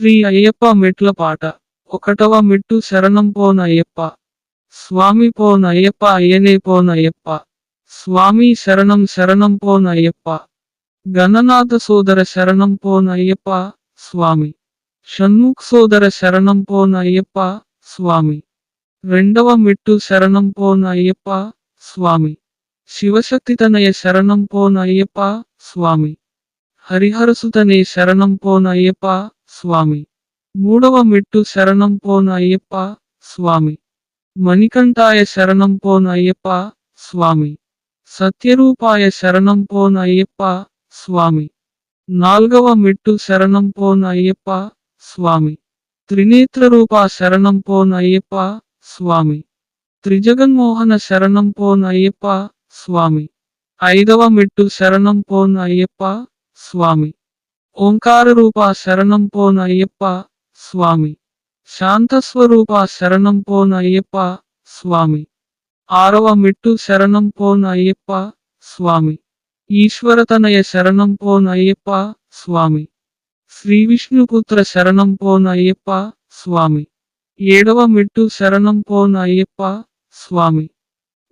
శ్రీ అయ్యప్ప మెట్ల పాట. ఒకటవ మెట్టు శరణం పోన అయ్యప్ప. స్వామి పోన అయ్యప్ప అయ్యనే పోన అయ్యప్ప. స్వామి శరణం శరణం పోన అయ్యప్ప. గణనాథ సోదర శరణం పోన అయ్యప్ప స్వామి. షణ్ముఖ్ సోదర శరణం పోన అయ్యప్ప స్వామి. రెండవ మెట్టు శరణం పోన అయ్యప్ప స్వామి. శివశక్తి తనయ శరణం పోన అయ్యప్ప స్వామి. హరిహరసుతనే శరణం పోన అయ్యప్ప స్వామి. మూడవ మెట్టు శరణం పోన్ అయ్యప్ప స్వామి. మణికంఠాయ శరణం పోన్ అయ్యప్ప స్వామి. సత్యరూపాయ శరణం పోన్ అయ్యప్ప స్వామి. నాల్గవ మెట్టు శరణం పోన్ అయ్యప్ప స్వామి. త్రినేత్రరూప శరణం పోన్ అయ్యప్ప స్వామి. త్రిజగన్మోహన శరణం పోన్ అయ్యప్ప స్వామి. ఐదవ మెట్టు శరణం పోన్ అయ్యప్ప స్వామి. ఓంకార రూప శరణం పోన అయ్యప్ప స్వామి. శాంతస్వరూప శరణం పోన అయ్యప్ప స్వామి. ఆరవ మిట్టు శరణం పోన అయ్యప్ప స్వామి. ఈశ్వరతనయ శరణం పోన అయ్యప్ప స్వామి. శ్రీ విష్ణుపుత్ర శరణం పోన అయ్యప్ప స్వామి. ఏడవ మిట్టు శరణం పోన అయ్యప్ప స్వామి.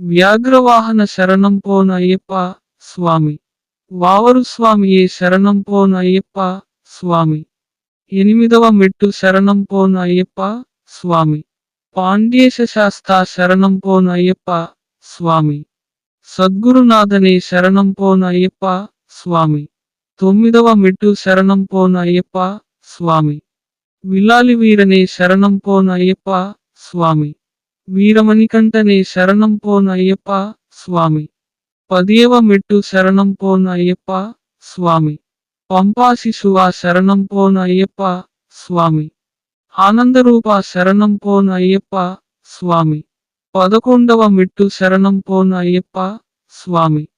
వ్యాఘ్రవాహన శరణం పోన అయ్యప్ప స్వామి. వావరు స్వామియే శరణం పోన అయ్యప్ప స్వామి. ఎనిమిదవ మెట్టు శరణం పోన అయ్యప్ప స్వామి. పాండ్యేశ శాస్త శరణం పోన అయ్యప్ప స్వామి. సద్గురునాథనే శరణం పోన అయ్యప్ప స్వామి. తొమ్మిదవ మెట్టు శరణం పోన అయ్యప్ప స్వామి. విల్లాలి వీరనే శరణం పోన అయ్యప్ప స్వామి. వీరమణికంఠనే శరణం పోన అయ్యప్ప స్వామి. పదియవ మెట్టు శరణం పోన్ అయ్యప్ప స్వామి. పంపా శిశువ శరణం పోన్ అయ్యప్ప స్వామి. ఆనందరూప శరణం పోన్ అయ్యప్ప స్వామి. పదకొండవ మెట్టు శరణం పోన్ అయ్యప్ప స్వామి.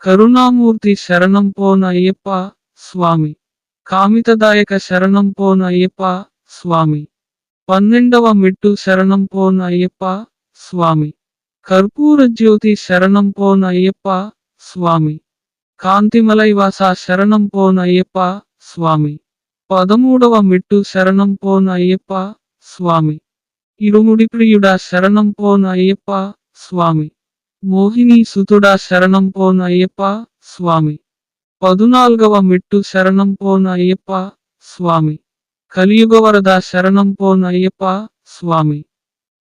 కరుణామూర్తి శరణం పోన్ అయ్యప్ప స్వామి. కామితదాయక శరణం పోన్ అయ్యప్ప స్వామి. పన్నెండవ మెట్టు శరణం పోన్ అయ్యప్ప స్వామి. కర్పూర జ్యోతి శరణం పోన్ అయ్యప్ప స్వామి. కాంతిమలైవాస శరణం పోన్ అయ్యప్ప స్వామి. పదమూడవ మిట్టు శరణం పోన్ అయ్యప్ప స్వామి. ఇరుముడి ప్రియుడా శరణం పోన్ అయ్యప్ప స్వామి. మోహిని సుతుడా శరణం పోన్ అయ్యప్ప స్వామి. పదునాల్గవ మిట్టు శరణం పోన్ అయ్యప్ప స్వామి. కలియుగవరద శరణం పోన్ అయ్యప్ప స్వామి.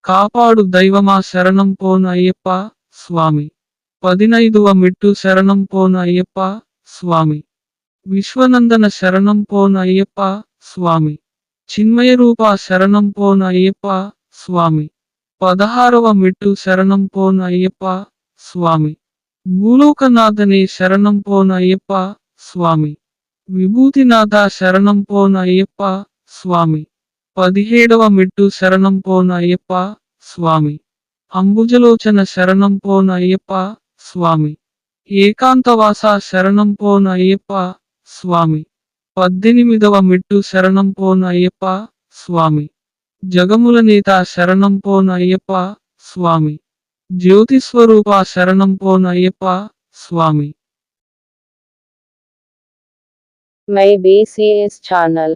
కాపాడు దైవమా శరణం పోన అయ్యప్ప స్వామి. పదినైదువ మిట్టు శరణం పోన అయ్యప్ప స్వామి. విశ్వనందన శరణం పోన అయ్యప్ప స్వామి. చిన్మయ రూప శరణం పోన అయ్యప్ప స్వామి. పదహారవ మిట్టు శరణం పోన అయ్యప్ప స్వామి. భూలోకనాథనే శరణం పోన అయ్యప్ప స్వామి. విభూతినాథ శరణం పోన అయ్యప్ప స్వామి. పదిహేడవ మెట్టు శరణం పోన అయ్యప్ప స్వామి. అంబుజలోచన శరణం పోన అయ్యప్ప స్వామి. ఏకాంతవాస శరణం పోన అయ్యప్ప స్వామి. పద్దెనిమిదవ మెట్టు శరణం పోన అయ్యప్ప స్వామి. జగముల నేత శరణం పోన అయ్యప్ప స్వామి. జ్యోతిస్వరూప శరణం పోన Ayyappa Swami. My BCS channel.